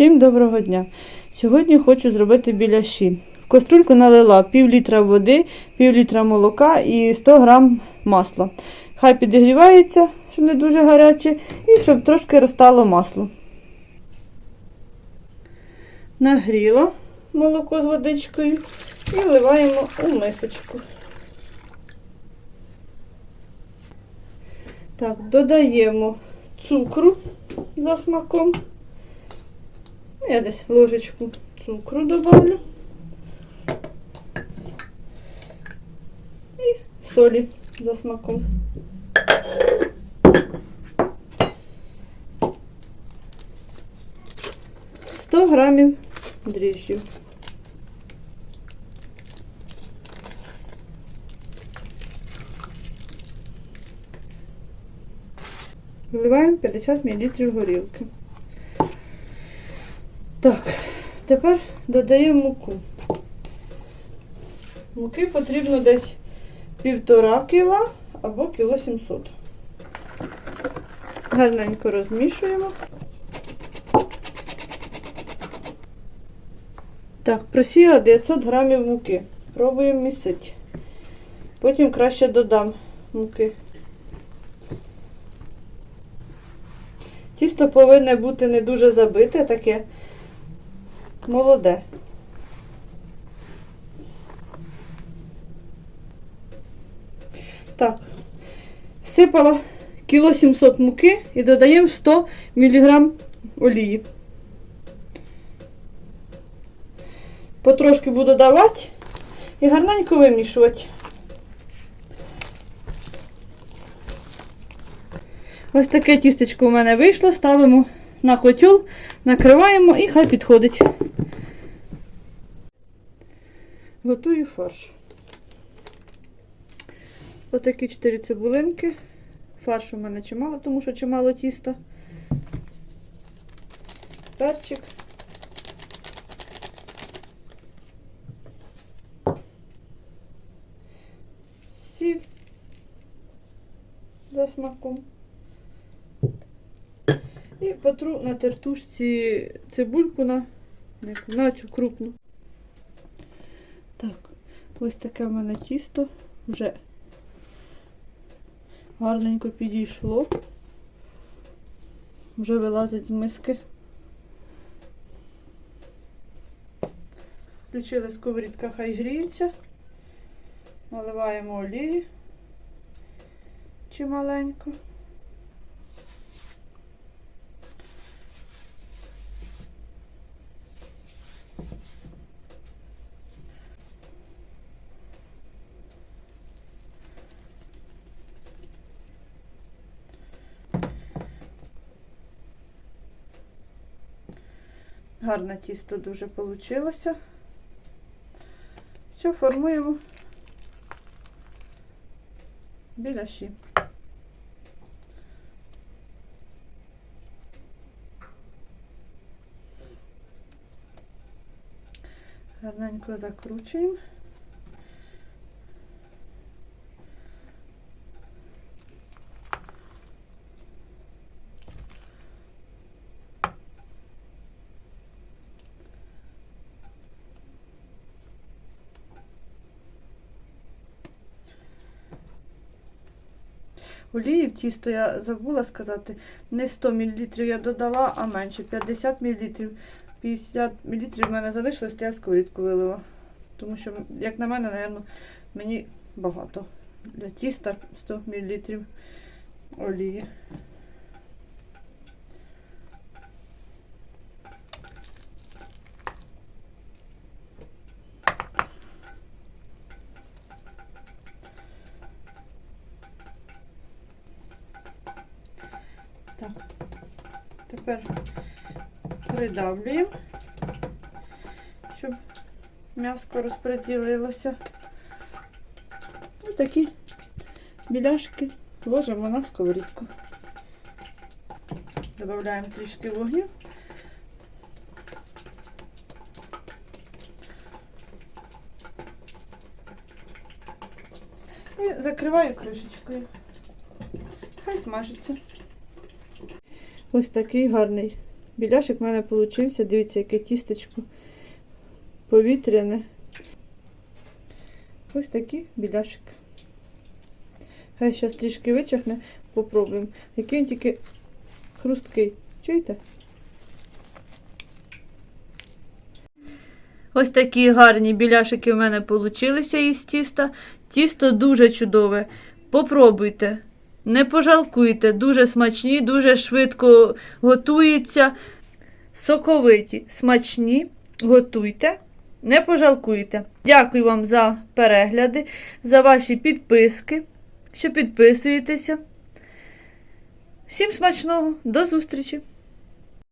Всім доброго дня! Сьогодні хочу зробити біляші. В каструльку налила пів літра води, пів літра молока і 100 грам масла. Хай підігрівається, щоб не дуже гаряче, і щоб трошки розтало масло. Нагріло молоко з водичкою і вливаємо у мисочку. Так, додаємо цукру за смаком. Ну, Я десь ложечку цукру добавлю. І солі за смаком. Сто грамів дріжджів. Вливаємо 50 мл горілки. Так, тепер додаємо муку. Муки потрібно десь півтора кіла або кіло 700. Гарненько розмішуємо. Так, просіяла 900 грамів муки. Пробуємо місити. Потім краще додам муки. Тісто повинне бути не дуже забите, таке молоде. Так, всипала кіло 700 муки і додаємо 100 мг олії. Потрошки буду давати і гарненько вимішувати. Ось таке тістечко у мене вийшло. Ставимо на котел, накриваємо і хай підходить. Готую фарш. Отакі 4 цибулинки. Фаршу у мене чимало, тому що чимало тіста. Перчик. Сіль за смаком. І потру на тертушці цибульку на, на цю крупну. Так, ось таке в мене тісто вже гарненько підійшло. Вже вилазить з миски. Включили сковорідка, хай гріється. Наливаємо олії чималенько. Гарне тісто дуже вийшло. Все, формуємо біляші. Гарненько закручуємо. Олії в тісто я забула сказати, не 100 мл я додала, а менше 50 мл. 50 мл в мене залишилось, то я в сковорідку вилила. Тому що, як на мене, напевно, мені багато. Для тіста 100 мл олії. Так, тепер придавлюємо, щоб м'яско розподілилося. Ось такі біляшки ложимо на сковорідку. Додаємо трішки вогню. І закриваю кришечкою. Хай смажиться. Ось такий гарний Біляшик в мене получився. Дивіться, яке тістечко повітряне. Ось такий біляшик. Хай зараз трішки вичахне, попробуємо. Який він тільки хрусткий. Чуєте? Ось такі гарні біляшики в мене получилися із тіста. Тісто дуже чудове. Попробуйте. Не пожалкуйте, дуже смачні, дуже швидко готуються. Соковиті, смачні, готуйте, не пожалкуйте. Дякую вам за перегляди, за ваші підписки, що підписуєтеся. Всім смачного, до зустрічі!